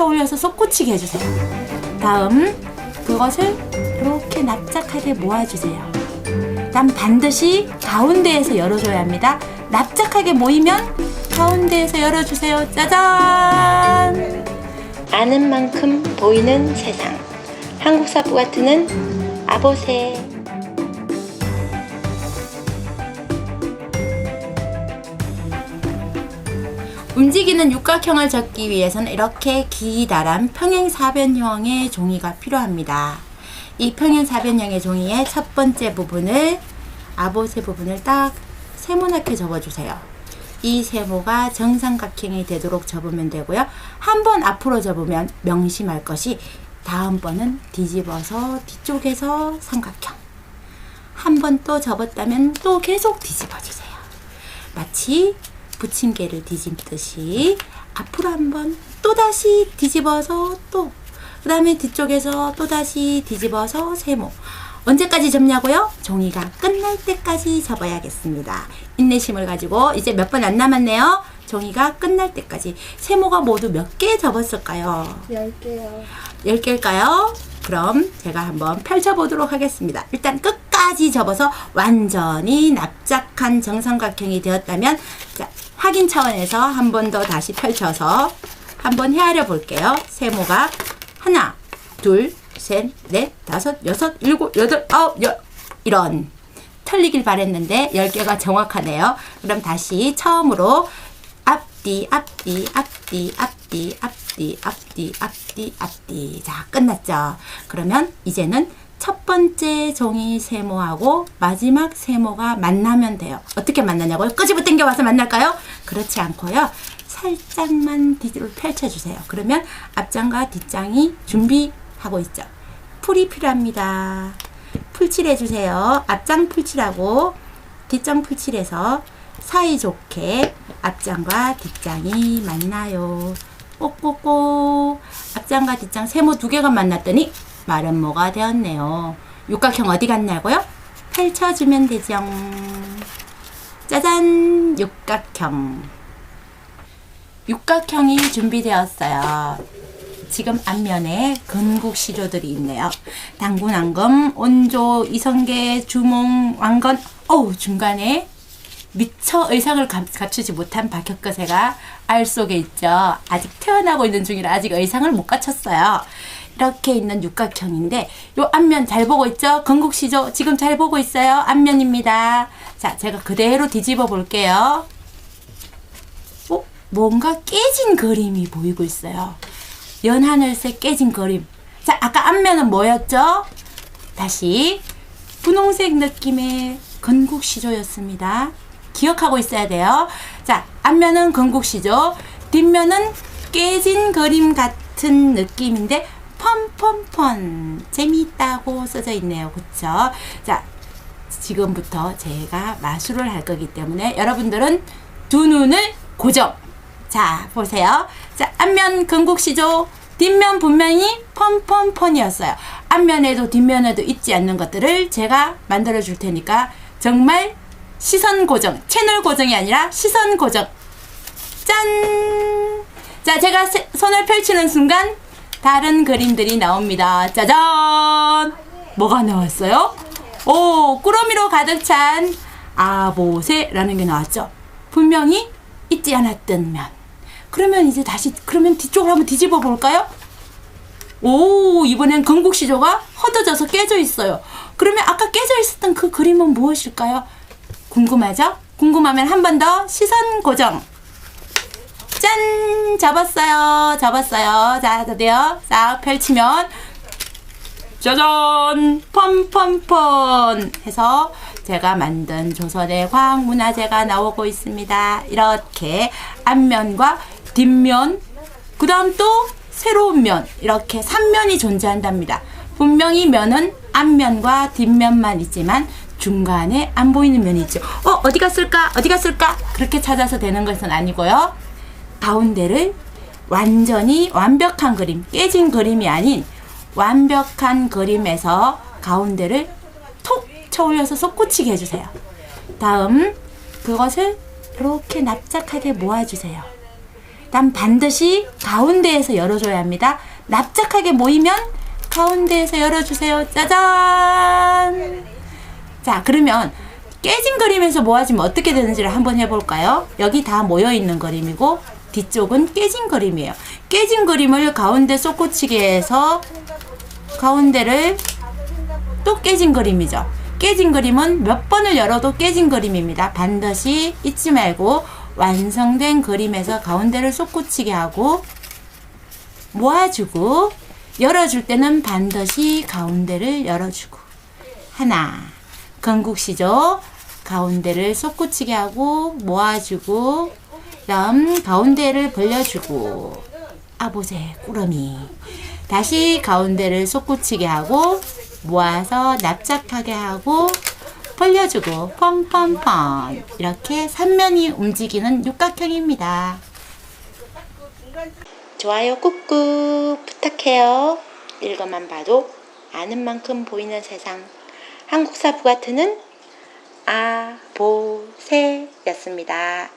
쳐 올려서 솟구치게 해주세요. 다음 그것을 이렇게 납작하게 모아주세요. 난 반드시 가운데에서 열어줘야 합니다. 납작하게 모이면 가운데에서 열어주세요. 짜잔! 아는 만큼 보이는 세상. 한국 사부 같은 아보세. 움직이는 육각형을 적기 위해서는 이렇게 기다란 평행사변형의 종이가 필요합니다. 이 평행사변형의 종이의 첫 번째 부분을 아보세 부분을 딱 세모나게 접어주세요. 이 세모가 정삼각형이 되도록 접으면 되고요. 한 번 앞으로 접으면 명심할 것이 다음번은 뒤집어서 뒤쪽에서 삼각형. 한 번 또 접었다면 또 계속 뒤집어 주세요. 마치 부침개를 뒤집듯이 앞으로 한번 또다시 뒤집어서 또 그 다음에 뒤쪽에서 또다시 뒤집어서 세모 언제까지 접냐고요? 종이가 끝날 때까지 접어야겠습니다. 인내심을 가지고 이제 몇 번 안 남았네요. 종이가 끝날 때까지 세모가 모두 몇 개 접었을까요? 10개요. 10개일까요? 그럼 제가 한번 펼쳐보도록 하겠습니다. 일단 끝까지 접어서 완전히 납작한 정삼각형이 되었다면 자, 확인 차원에서 한 번 더 다시 펼쳐서 한번 헤아려 볼게요. 세모가 하나, 둘, 셋, 넷, 다섯, 여섯, 일곱, 여덟, 아홉, 열 이런 틀리길 바랬는데 10개가 정확하네요. 그럼 다시 처음으로 앞뒤 앞뒤 앞뒤 앞뒤 앞뒤 앞뒤 앞뒤 앞뒤 자 끝났죠 그러면 이제는 첫 번째 종이 세모하고 마지막 세모가 만나면 돼요. 어떻게 만나냐고요? 끄집어 당겨 와서 만날까요? 그렇지 않고요. 살짝만 뒤로 펼쳐주세요. 그러면 앞장과 뒷장이 준비하고 있죠. 풀이 필요합니다. 풀칠 해주세요. 앞장 풀칠하고 뒷장 풀칠해서 사이좋게 앞장과 뒷장이 만나요. 꼭꼭꼭. 앞장과 뒷장 세모 두 개가 만났더니 마른 모가 되었네요. 육각형 어디 갔냐고요? 펼쳐주면 되죠. 짜잔 육각형. 육각형이 준비되었어요. 지금 앞면에 건국 시조들이 있네요. 당군, 앙금, 온조, 이성계, 주몽, 왕건. 어우 중간에 미처 의상을 감- 갖추지 못한 박혁거세가 알 속에 있죠. 아직 태어나고 있는 중이라 아직 의상을 못 갖췄어요. 이렇게 있는 육각형인데 요 앞면 잘 보고 있죠? 건국시조 지금 잘 보고 있어요. 앞면입니다. 자, 제가 그대로 뒤집어 볼게요. 어? 뭔가 깨진 그림이 보이고 있어요. 연하늘색 깨진 그림. 자, 아까 앞면은 뭐였죠? 다시 분홍색 느낌의 건국 시조였습니다. 기억하고 있어야 돼요. 자, 앞면은 건국 시조, 뒷면은 깨진 그림 같은 느낌인데 펀펀펀 재미있다고 써져 있네요. 그쵸? 자, 지금부터 제가 마술을 할 거기 때문에 여러분들은 두 눈을 고정. 자, 보세요. 자, 앞면 건국시조, 뒷면 분명히 펀펀펀이었어요. 앞면에도 뒷면에도 있지 않는 것들을 제가 만들어 줄 테니까 정말 시선 고정, 채널 고정이 아니라 시선 고정. 짠! 자, 제가 세- 손을 펼치는 순간 다른 그림들이 나옵니다. 짜잔! 뭐가 나왔어요? 오, 꾸러미로 가득 찬 아보세라는 게 나왔죠. 분명히 잊지 않았던 면. 그러면 이제 다시 그러면 뒤쪽을 한번 뒤집어 볼까요? 오, 이번엔 건국시조가 헛어져서 깨져 있어요. 그러면 아까 깨져 있었던 그 그림은 무엇일까요? 궁금하죠? 궁금하면 한 번 더 시선 고정. 짠! 접었어요. 접었어요. 자, 드디어 싹 펼치면 짜잔! 펀펀펀! 해서 제가 만든 조선의 과학문화재가 나오고 있습니다. 이렇게 앞면과 뒷면, 그 다음 또 새로운 면, 이렇게 3면이 존재한답니다. 분명히 면은 앞면과 뒷면만 있지만 중간에 안 보이는 면이 있죠. 어, 어디 갔을까? 어디 갔을까? 그렇게 찾아서 되는 것은 아니고요. 가운데를 완전히 완벽한 그림, 깨진 그림이 아닌 완벽한 그림에서 가운데를 톡 쳐올려서 솟구치게 해주세요. 다음 그것을 이렇게 납작하게 모아주세요. 단 반드시 가운데에서 열어줘야 합니다. 납작하게 모이면 가운데에서 열어주세요. 짜잔! 자, 그러면 깨진 그림에서 모아지면 어떻게 되는지를 한번 해볼까요? 여기 다 모여있는 그림이고 뒤쪽은 깨진 그림이에요. 깨진 그림을 가운데 쏙꽂히게 해서 가운데를 또 깨진 그림이죠. 깨진 그림은 몇 번을 열어도 깨진 그림입니다. 반드시 잊지 말고 완성된 그림에서 가운데를 쏙꽂히게 하고 모아주고 열어줄 때는 반드시 가운데를 열어주고 하나 건국시죠. 가운데를 쏙꽂히게 하고 모아주고 다음 가운데를 벌려주고 아보세 꾸러미 다시 가운데를 쏙꽂히게 하고 모아서 납작하게 하고 벌려주고 펑펑펑 이렇게 삼면이 움직이는 육각형입니다. 좋아요 꾹꾹 부탁해요. 읽어만 봐도 아는 만큼 보이는 세상 한국사 부가트는 아보세였습니다.